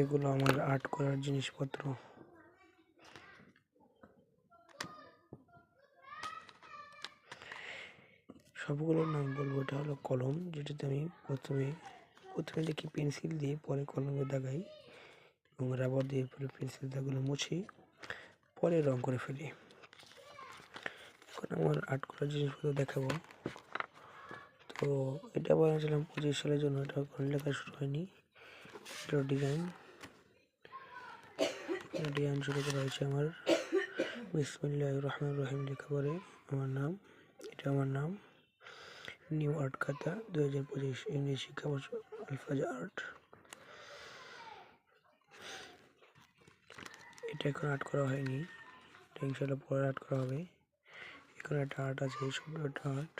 এগুলো আমার আর্ট করার জিনিসপত্র। সবগুলোর নাম বলব, এটা হলো কলম, যেটাতে আমি প্রথমে প্রথমে দেখি পেন্সিল দিয়ে, পরে কলমে দাগাই এবং রাবার দিয়ে পরে পেন্সিল দাগগুলো মুছি, পরে রং করে ফেলি। এখন আমার আর্ট করার জিনিসপত্র দেখাবো। তো এটা বানিয়েছিলাম পঁচিশ সালের জন্য, এটা লেখা শুরু হয়নি। ডিজাইন ডিজাইন শুরু করা হয়েছে আমার। বিসমুল্লাহ রহমান রহিম লেখা পরে আমার নাম, এটা আমার নাম। নিউ আর্ট খাতা দু হাজার পঁচিশ ইংরেজি শিক্ষাবর্ষ আলফাজা আর্ট এটা এখন আর্ট করা হয়নি। এটা ইনশাল্লাহ পরে আর্ট করা হবে। এখানে একটা আর্ট আছে সুন্দর একটা আর্ট।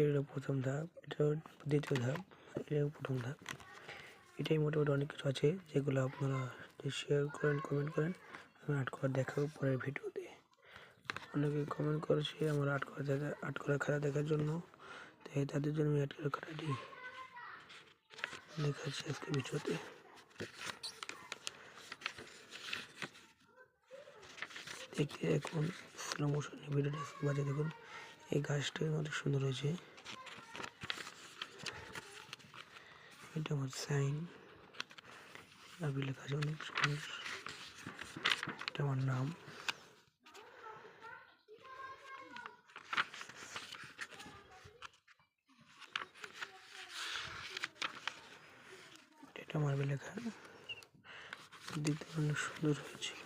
এটা প্রথম ধাপ, এটা দ্বিতীয় ধাপ। এটা হলো প্রথম ধাপ এটাই মোটামুটি অনেক কিছু আছে যেগুলো আপনারা শেয়ার করেন কমেন্ট করেন, আমি আর্ট করা দেখাবো পরের ভিডিওতে। অনেকে কমেন্ট করেছে আমার আর্ট করা দেখা আর্ট করা খেলা দেখার জন্য। তাই তাদের জন্য আমি আর্ট করা খাতাটি দেখাচ্ছি আজকে ভিডিওতে। দেখতে এখন স্লো মোশনে ভিডিওটা বাজে দেখুন। এই গাছটা অনেক সুন্দর হয়েছে। এটা আমার সাইন। আরবি লেখা আছে অনেক সুন্দর। এটা আমার নাম। এটা আমার লেখা দেখতে অনেক সুন্দর হয়েছে।